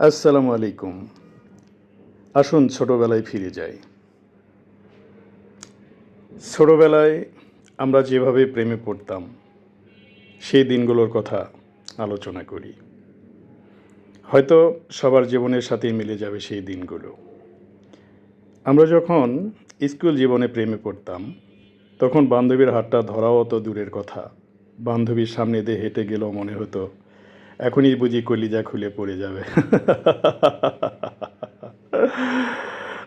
আসসালামু আলাইকুম। আসুন ছোটবেলায় ফিরে যাই। ছোটবেলায় আমরা যেভাবে প্রেমে পড়তাম, সেই দিনগুলোর কথা আলোচনা করি। হয়তো সবার জীবনের সাথেই মিলে যাবে সেই দিনগুলো। আমরা যখন স্কুল জীবনে প্রেমে পড়তাম, তখন বান্ধবীর হাতটা ধরাও তো দূরের কথা। বান্ধবীর সামনে দিয়ে হেঁটে গেলেও মনে হতো এখনই বুঝি কলিজা খুলে পড়ে যাবে।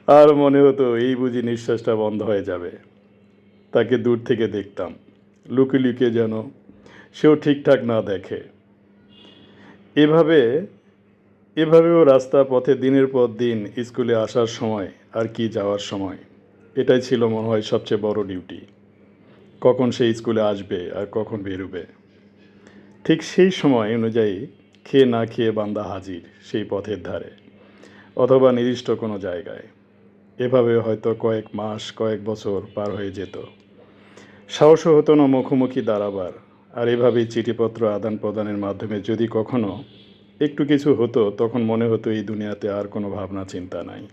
আর মনে হতো এই বুঝি নিঃশ্বাসটা বন্ধ হয়ে যাবে। তাকে দূর থেকে দেখতাম। লুকে লুকে যেন সেও ঠিকঠাক না দেখে। এভাবে, এভাবেও রাস্তা পথে দিনের পর দিন স্কুলে আসার সময় আর কি যাওয়ার সময়, এটাই ছিল মনে হয় সবচেয়ে বড় ডিউটি। কখন সে স্কুলে আসবে আর কখন বেরোবে। ঠিক সেই সময় অনুযায়ী খেয়ে না খেয়ে বান্দা হাজির সেই পথের ধারে, অথবা নির্দিষ্ট কোনো জায়গায়। এভাবে হয়তো কয়েক মাস, কয়েক বছর পার হয়ে যেত। সাহসও হতো না মুখোমুখি দাঁড়াবার, আর এভাবেই চিঠিপত্র আদান প্রদানের মাধ্যমে যদি কখনো একটু কিছু হতো, তখন মনে হতো এই দুনিয়াতে আর কোনো ভাবনা, চিন্তা নাই।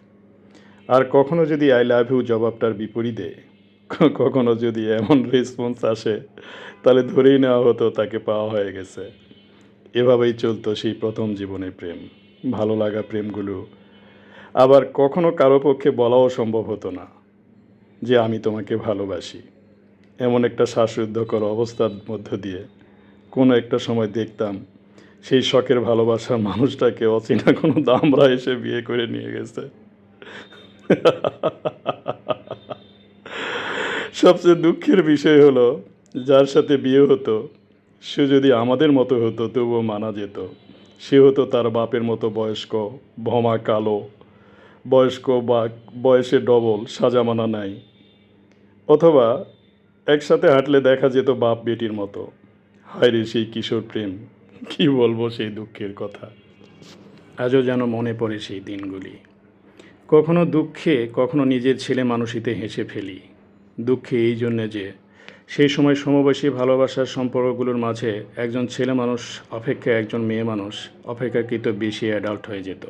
আর কখনো যদি আই লাভ ইউ জবাবটার বিপরীতে কখনো যদি এমন রেসপন্স আসে, তাহলে ধরেই নেওয়া হতো তাকে পাওয়া হয়ে গেছে। এভাবেই চলতো সেই প্রথম জীবনের প্রেম, ভালো লাগা প্রেমগুলো। আবার কখনো কারও পক্ষে বলাও সম্ভব হতো না, যে আমি তোমাকে ভালোবাসি। এমন একটা শ্বাসরুদ্ধকর অবস্থার মধ্য দিয়ে কোনো একটা সময় দেখতাম, সেই শখের ভালোবাসার মানুষটাকে অচেনা কোনো দামরা এসে বিয়ে করে নিয়ে গেছে। সবচেয়ে দুঃখের বিষয় হলো, যার সাথে বিয়ে হতো, সে যদি আমাদের মতো হতো, তবুও মানা যেত। সে হতো তার বাপের মতো বয়স্ক ভমা কালো, বয়স্ক বা বয়সে ডবল, সাজামানা নাই। অথবা একসাথে হাঁটলে দেখা যেত বাপ বেটির মতো। হায় রে, সেই কিশোর প্রেম, কি বলব সেই দুঃখের কথা। আজও যেন মনে পড়ে সেই দিনগুলি। কখনো দুঃখে, কখনো নিজের ছেলে মানুষিতে হেসে ফেলি। দুঃখে এই জন্যে যে সেই সময় সমবয়সী ভালোবাসার সম্পর্কগুলোর মাঝে একজন ছেলে মানুষ অপেক্ষা একজন মেয়ে মানুষ অপেক্ষাকৃত বেশি অ্যাডাল্ট হয়ে যেত।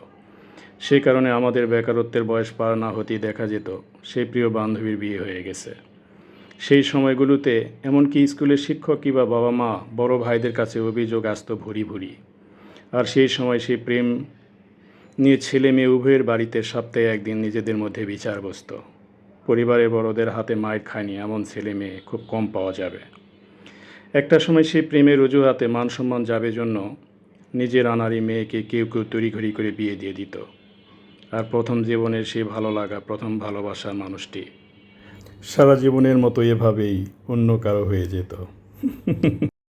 সেই কারণে আমাদের বেকারত্বের বয়স পার না হতেই দেখা যেত, সেই প্রিয় বান্ধবীর বিয়ে হয়ে গেছে। সেই সময়গুলোতে এমনকি স্কুলের শিক্ষক কিংবা বাবা মা বড় ভাইদের কাছে অভিযোগ আসতো ভুরি ভুরি। আর সেই সময় সেই প্রেম নিয়ে ছেলে মেয়ে উভয়ের বাড়িতে সপ্তাহে একদিন নিজেদের মধ্যে বিচার বসত। পরিবারের বড়দের হাতে মায়ের খায়নি এমন ছেলে মেয়ে খুব কম পাওয়া যাবে। একটা সময় সেই প্রেমের অজুহাতে মান সম্মান যাবে জন্য নিজের আনারি মেয়েকে কেউ কেউ তড়িঘড়ি করে বিয়ে দিয়ে দিত। আর প্রথম জীবনের সেই ভালো লাগা, প্রথম ভালোবাসার মানুষটি সারা জীবনের মতো এভাবেই অন্য কারও হয়ে যেত।